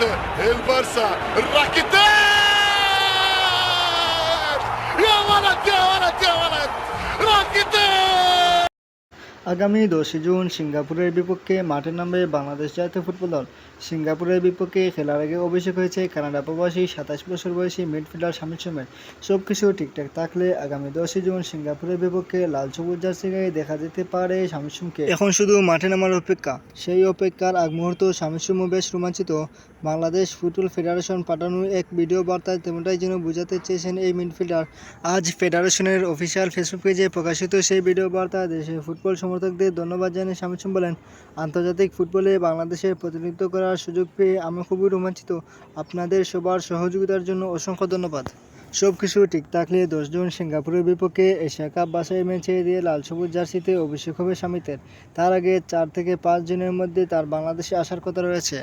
ضغط البارسا راكيتير يا ولد يا ولد يا ولد! আগামী দশই জুন সিঙ্গাপুরের বিপক্ষে মাঠে নামবে বাংলাদেশ জাতীয় ফুটবল দল। সিঙ্গাপুরের বিপক্ষে খেলার আগে অভিষেক হয়েছে কানাডা প্রবাসী সাতাশ বছর বয়সী মিডফিল্ডার শামির সুমের সব কিছু ঠিকঠাক থাকলে আগামী দশই জুন সিঙ্গাপুরের বিপক্ষে লাল সবুজ জার্সি গায়ে দেখা যেতে পারে শামির সুমকে। এখন শুধু মাঠে নামার অপেক্ষা, সেই অপেক্ষার আগ মুহূর্ত শামির সুমও বেশ রোমাঞ্চিত। বাংলাদেশ ফুটবল ফেডারেশন পাঠানোর এক ভিডিও বার্তায় তেমনটাই যেন বোঝাতে চেয়েছেন এই মিডফিল্ডার। আজ ফেডারেশনের অফিসিয়াল ফেসবুক পেজে প্রকাশিত সেই ভিডিও বার্তা দেশের ফুটবল সমর্থকদের ধন্যবাদ জানিয়ে শামিসুম বলেন, আন্তর্জাতিক ফুটবলে বাংলাদেশের প্রতিনিধিত্ব করার সুযোগ পেয়ে আমি খুবই রোমাঞ্চিত। আপনাদের সবার সহযোগিতার জন্য অসংখ্য ধন্যবাদ। সব কিছু ঠিক থাকলে দশজন সিঙ্গাপুরের বিপক্ষে এশিয়া কাপ বাছাই ম্যাচে দিয়ে লাল সবুজ জার্সিতে অভিষেক হবে স্বামীতের তার আগে চার থেকে পাঁচ জনের মধ্যে তার বাংলাদেশে আসার কথা রয়েছে।